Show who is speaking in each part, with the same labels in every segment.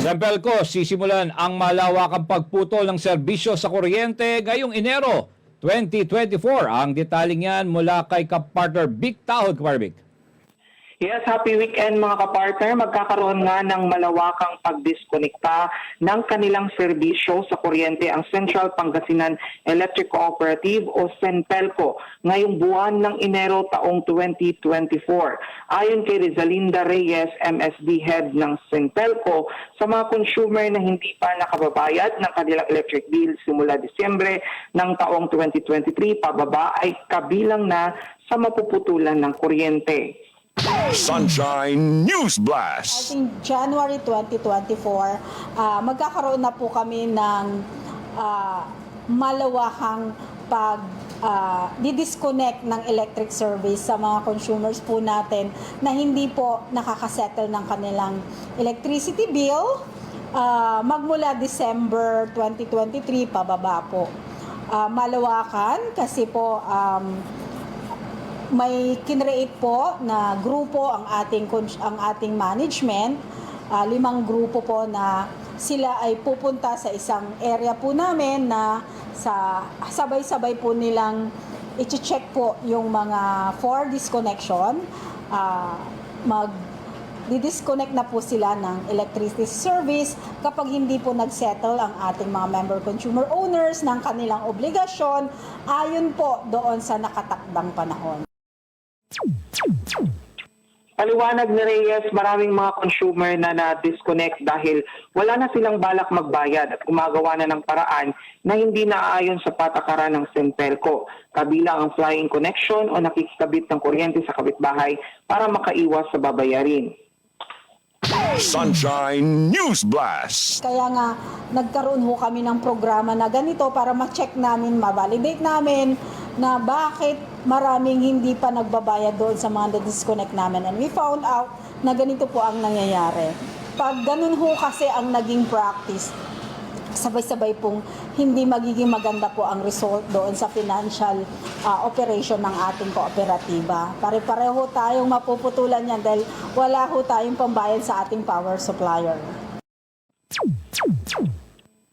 Speaker 1: Sa Belco, sisimulan ang malawakang pagputol ng serbisyo sa kuryente ngayong Enero 2024. Ang detaling yan mula kay kapartner Big Tahod, Kaparbic.
Speaker 2: Yes, happy weekend mga kapartner. Magkakaroon nga ng malawakang pagdiskonekta ng kanilang serbisyo sa kuryente ang Central Pangasinan Electric Cooperative o CENPELCO ngayong buwan ng Enero taong 2024. Ayon kay Rizalinda Reyes, MSD Head ng CENPELCO, sa mga consumer na hindi pa nakababayad ng kanilang electric bill simula Disyembre ng taong 2023 pababa ay kabilang na sa mapuputulan ng kuryente.
Speaker 3: Sunshine News Blast.
Speaker 4: Starting January 2024, ah, magkakaroon na po kami ng ah, malawakang pag ah, di-disconnect ng electric service sa mga consumers po natin na hindi po nakakasettle ng kanilang electricity bill ah, magmula December 2023 pababa po. Ah, malawakan kasi po um, may kinreate po na grupo ang ating ang ating management, ah, limang grupo po na sila ay pupunta sa isang area po namin na sa sabay-sabay po nilang i-check po yung mga for disconnection, ah, mag di-disconnect na po sila ng electricity service kapag hindi po nagsettle ang ating mga member consumer owners ng kanilang obligasyon ayon po doon sa nakatakdang panahon.
Speaker 2: Paliwanag ni Reyes, maraming mga consumer na na-disconnect dahil wala na silang balak magbayad at gumagawa na ng paraan na hindi naaayon sa patakaran ng Sentelco. Kabilang ang flying connection o nakikikabit ng kuryente sa kapitbahay para makaiwas sa babayarin.
Speaker 3: Sunshine News Blast.
Speaker 4: Kaya nga, nagkaroon ho kami ng programa na ganito para ma-check namin, ma-validate namin na bakit maraming hindi pa nagbabayad doon sa mga disconnect namin. And we found out na ganito po ang nangyayari. Pag ganun ho kasi ang naging practice, sabay-sabay pong hindi magiging maganda po ang result doon sa financial ah, operation ng ating kooperatiba. Pare-pareho tayong mapuputulan yan dahil wala ho tayong pambayad sa ating power supplier.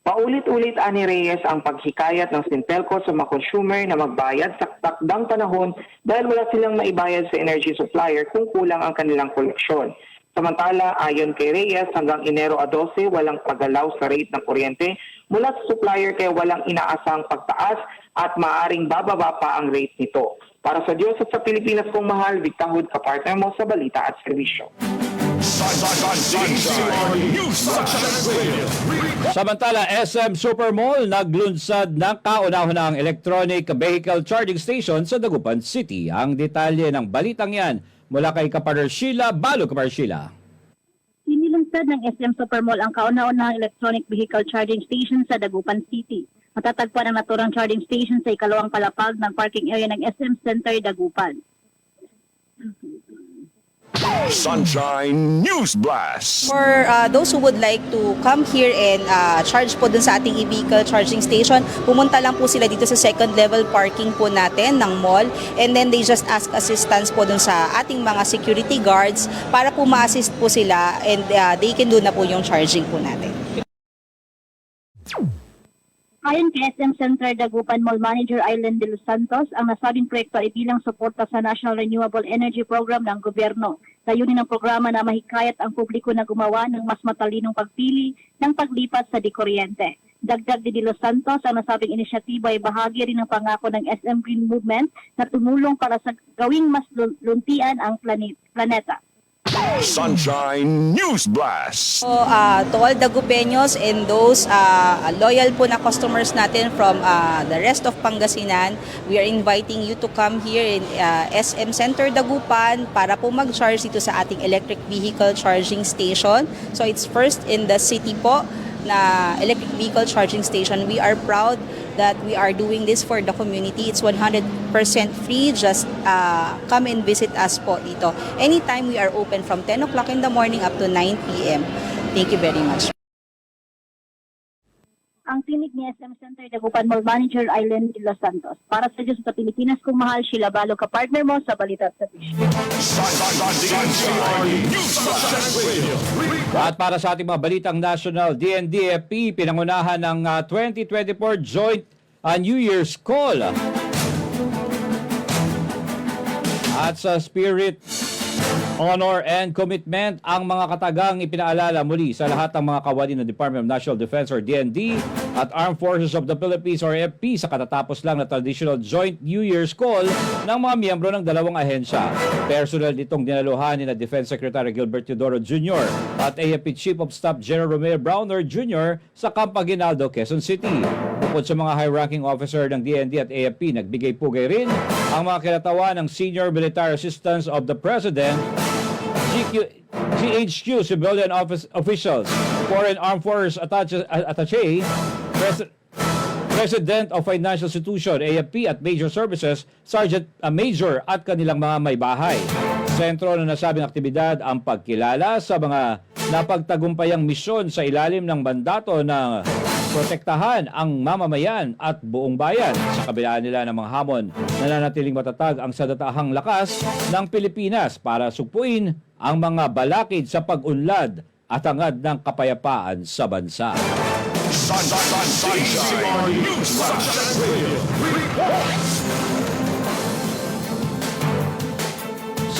Speaker 2: Paulit-ulit ani Reyes ang paghikayat ng Sintelco sa mga consumer na magbayad sa takdang panahon dahil wala silang maibayad sa energy supplier kung kulang ang kanilang koleksyon. Samantala, ayon kay Reyes, hanggang Enero a 12, walang pagalaw sa rate ng kuryente mula sa supplier kaya walang inaasang pagtaas at maaring bababa pa ang rate nito. Para sa Diyos at sa Pilipinas kong mahal, Victahud kapartner mo sa balita at serbisyo.
Speaker 1: Samantala, SM Supermall naglunsad ng kauna-unahang electronic vehicle charging station sa Dagupan City. Ang detalye ng balitang yan mula kay kapartner Sheila Balo, kapartner Sheila.
Speaker 5: Inilunsad ng SM Supermall ang kauna-unahang electronic vehicle charging station sa Dagupan City. Matatagpuan ang naturang charging station sa ikalawang palapag ng parking area ng SM Center Dagupan.
Speaker 3: Sunshine News Blast.
Speaker 6: For uh, those who would like to come here and uh, charge po dun sa ating e-vehicle charging station, pumunta lang po sila dito sa second level parking po natin ng mall and then they just ask assistance po dun sa ating mga security guards para po ma-assist po sila and uh, they can do na po yung charging po natin.
Speaker 5: Ayon kay SM Center Dagupan Mall Manager Island de los Santos, ang nasabing proyekto ay bilang suporta sa National Renewable Energy Program ng gobyerno. Layunin ng programa na mahikayat ang publiko na gumawa ng mas matalinong pagpili ng paglipat sa dikuryente. Dagdag ni Los Santos, ang nasabing inisyatiba ay bahagi rin ng pangako ng SM Green Movement na tumulong para sa gawing mas lun- luntian ang plani- planeta.
Speaker 3: Sunshine News Blast.
Speaker 6: So, uh, to all Dagupeños and those uh, loyal po na customers natin from uh, the rest of Pangasinan, we are inviting you to come here in uh, SM Center Dagupan para po mag-charge dito sa ating electric vehicle charging station. So it's first in the city po na electric vehicle charging station. We are proud that we are doing this for the community. It's 100% free. Just uh, come and visit us po dito. Anytime we are open from 10 o'clock in the morning up to 9 p.m. Thank you very much.
Speaker 5: Ang tinig ni SM Center Dagupan Mall Manager Island de Los Santos. Para sa Diyos sa Pilipinas, kung mahal sila, balo ka partner mo sa Balita at sa.
Speaker 1: At para sa ating mga balitang national, DNDFP pinangunahan ng ah, 2024 Joint ah, New Year's Call. At sa spirit, honor and commitment ang mga katagang ipinaalala muli sa lahat ng mga kawani ng Department of National Defense or DND at Armed Forces of the Philippines or FP sa katatapos lang na traditional Joint New Year's Call ng mga miyembro ng dalawang ahensya. Personal ditong dinaluhan ni na Defense Secretary Gilbert Teodoro Jr. at AFP Chief of Staff General Romeo Browner Jr. sa Camp Aguinaldo, Quezon City. Bukod sa mga high-ranking officer ng DND at AFP, nagbigay pugay rin ang mga kinatawa ng Senior Military Assistance of the President, GQ, GHQ civilian office officials, Foreign Armed Forces Attache, Attache Pres- President of Financial Institution, AFP at Major Services, Sergeant uh, Major at kanilang mga may bahay. Sentro ng nasabing aktibidad ang pagkilala sa mga napagtagumpayang misyon sa ilalim ng mandato na protektahan ang mamamayan at buong bayan sa kabila nila ng mga hamon. Nananatiling matatag ang sadatahang lakas ng Pilipinas para sugpuin ang mga balakid sa pag-unlad at hangad ng kapayapaan sa bansa.
Speaker 3: Sun- Sun- Sunshine News Blast.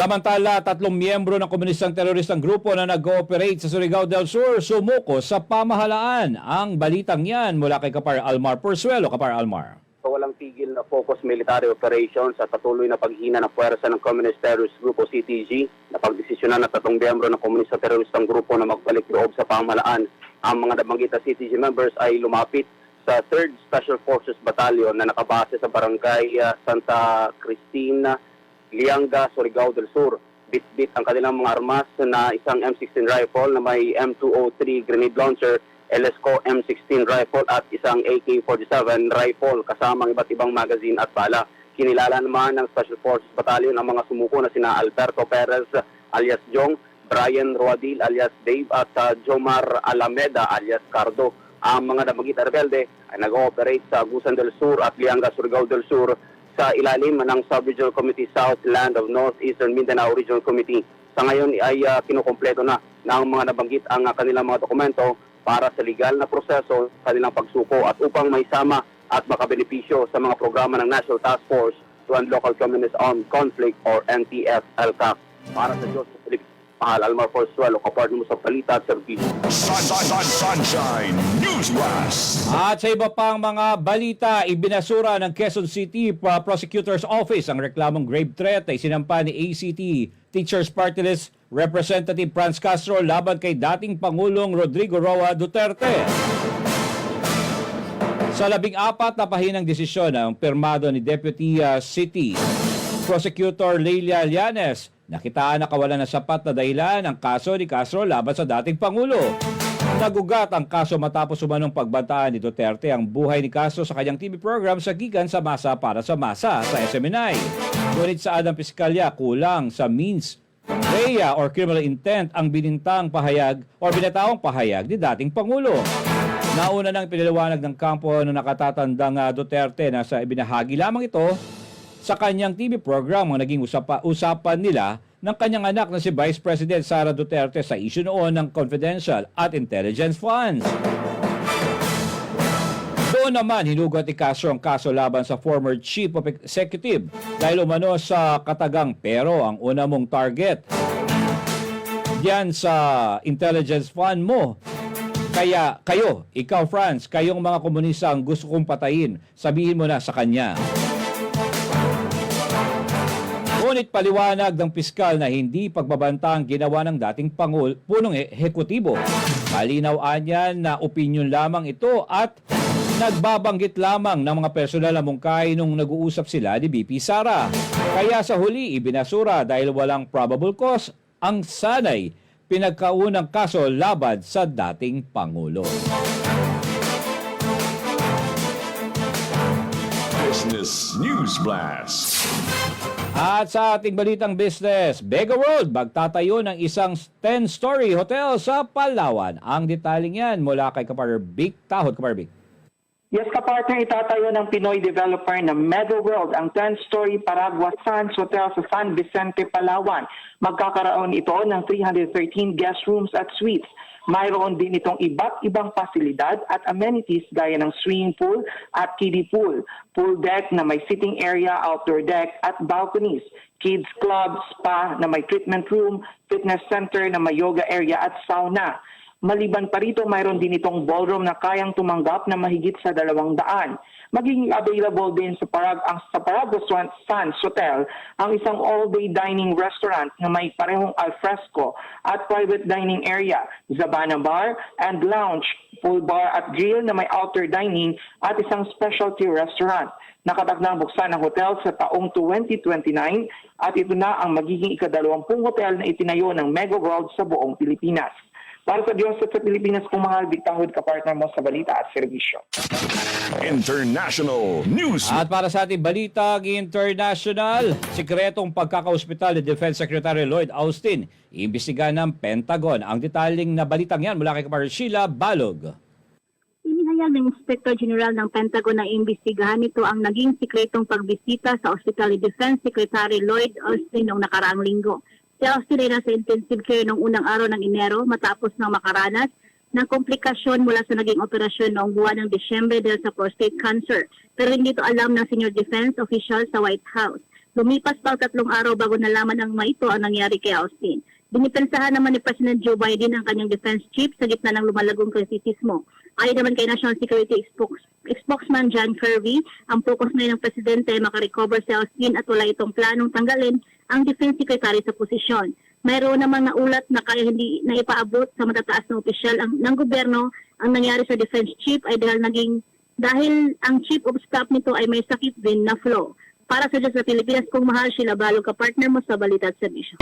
Speaker 1: Samantala, tatlong miyembro ng komunistang teroristang grupo na nag-ooperate sa Surigao del Sur sumuko sa pamahalaan. Ang balitang yan mula kay Kapar Almar Porsuelo. Kapar Almar.
Speaker 7: sa walang tigil na focus military operations at patuloy na paghina ng puwersa ng Communist Terrorist Group o CTG na pagdesisyonan ng tatlong miyembro ng komunista teroristang grupo na magbalik loob sa pamahalaan. Ang mga nabanggit na CTG members ay lumapit sa 3rd Special Forces Battalion na nakabase sa barangay ah, Santa Cristina, Lianga, Surigao del Sur. Bit-bit ang kanilang mga armas na isang M16 rifle na may M203 grenade launcher LSCO M16 rifle at isang AK-47 rifle kasamang iba't ibang magazine at bala. Kinilala naman ng Special Forces Battalion ang mga sumuko na sina Alberto Perez alias Jong, Brian Roadil alias Dave at uh, Jomar Alameda alias Cardo. Ang mga nabanggit na rebelde ay nag-ooperate sa Agusan del Sur at Lianga, Surigao del Sur sa ilalim ng Sub-Regional Committee South Land of Northeastern Mindanao Regional Committee. Sa ngayon ay uh, kinukumpleto na ng mga nabanggit ang uh, kanilang mga dokumento para sa legal na proseso kanilang pagsuko at upang maisama at makabenepisyo sa mga programa ng National Task Force to End Local Communist Armed Conflict or NTF-LCAC. Para sa Diyos sa Pilipinas, Mahal Almar Forzuelo, kapartner mo sa Balita at Servisyo.
Speaker 3: Sun- Sun- Sun- Sunshine News Blast.
Speaker 1: At sa iba pang mga balita, ibinasura ng Quezon City uh, Prosecutor's Office ang reklamong grave threat ay sinampa ni ACT Teachers Party List Representative Franz Castro laban kay dating Pangulong Rodrigo Roa Duterte. Sa labing apat na pahinang desisyon ng pirmado ni Deputy uh, City Prosecutor Leila Llanes, nakitaan na kawalan ng sapat na dahilan ang kaso ni Castro laban sa dating Pangulo. Nagugat ang kaso matapos umanong pagbantaan ni Duterte ang buhay ni Castro sa kanyang TV program sa Gigan sa Masa para sa Masa sa SMNI. Ngunit sa Adam Piskalya, kulang sa means Rhea or criminal intent ang binintang pahayag or binatawang pahayag ni dating Pangulo. Nauna nang pinaliwanag ng kampo ng nakatatandang Duterte na sa ibinahagi lamang ito sa kanyang TV program ang naging usapa, usapan nila ng kanyang anak na si Vice President Sara Duterte sa issue noon ng confidential at intelligence funds. Doon naman, hinugot ni Castro ang kaso laban sa former Chief of Executive dahil umano sa katagang pero ang una mong target diyan sa intelligence fund mo. Kaya kayo, ikaw France, kayong mga komunista ang gusto kong patayin, sabihin mo na sa kanya. Ngunit paliwanag ng piskal na hindi pagbabanta ang ginawa ng dating Pangul punong ehekutibo. Malinaw niya na opinion lamang ito at nagbabanggit lamang ng mga personal na mungkahi nung nag-uusap sila ni BP Sara. Kaya sa huli ibinasura dahil walang probable cause ang sanay pinagkaunang kaso laban sa dating Pangulo.
Speaker 3: Business News Blast.
Speaker 1: At sa ating balitang business, Bega World magtatayo ng isang 10-story hotel sa Palawan. Ang detaleng yan mula kay Kapar Big Tahod, Kapar Big.
Speaker 2: Yes, kapartner, itatayo ng Pinoy developer na Meadow World ang 10-story Paragua Sands Hotel sa San Vicente, Palawan. Magkakaroon ito ng 313 guest rooms at suites. Mayroon din itong iba't ibang pasilidad at amenities gaya ng swimming pool at kiddie pool, pool deck na may sitting area, outdoor deck at balconies, kids club, spa na may treatment room, fitness center na may yoga area at sauna. Maliban pa rito, mayroon din itong ballroom na kayang tumanggap na mahigit sa dalawang daan. Magiging available din sa Parag ang sa Paragos Sands Hotel ang isang all-day dining restaurant na may parehong alfresco at private dining area, Zabana Bar and Lounge, full bar at grill na may outdoor dining at isang specialty restaurant. Nakatakdang buksan ang hotel sa taong 2029 at ito na ang magiging ikadalawampung hotel na itinayo ng Mega World sa buong Pilipinas. Para sa Diyos at sa Pilipinas, kung mahal, bitahod ka partner mo sa balita at serbisyo.
Speaker 3: International News
Speaker 1: At para sa ating balitang international, sikretong pagkakaospital ni Defense Secretary Lloyd Austin, iimbestiga ng Pentagon. Ang detaling na balitang yan mula kay Kapar Sheila Balog.
Speaker 5: Inihayag ng Inspector General ng Pentagon na imbestigahan nito ang naging sikretong pagbisita sa Hospital ni Defense Secretary Lloyd Austin noong nakaraang linggo. Si Austin ay nasa intensive care noong unang araw ng Enero matapos ng makaranas ng komplikasyon mula sa naging operasyon noong buwan ng Disyembre dahil sa prostate cancer. Pero hindi ito alam ng senior defense official sa White House. Lumipas pa ang tatlong araw bago nalaman ng mga ito ang nangyari kay Austin. Dinipensahan naman ni President Joe Biden ang kanyang defense chief sa gitna ng lumalagong kritisismo. Ayon naman kay National Security Spokes- Spokesman John Kirby, ang focus ngayon ng Presidente ay makarecover si Austin at wala itong planong tanggalin ang Defense Secretary sa posisyon. Mayroon namang naulat na kaya hindi na ipaabot sa matataas na opisyal ang, ng gobyerno ang nangyari sa Defense Chief ay dahil naging dahil ang Chief of Staff nito ay may sakit din na flu. Para sa Diyos sa Pilipinas, kung mahal sila, balo ka partner mo sa Balita at Serbisyo.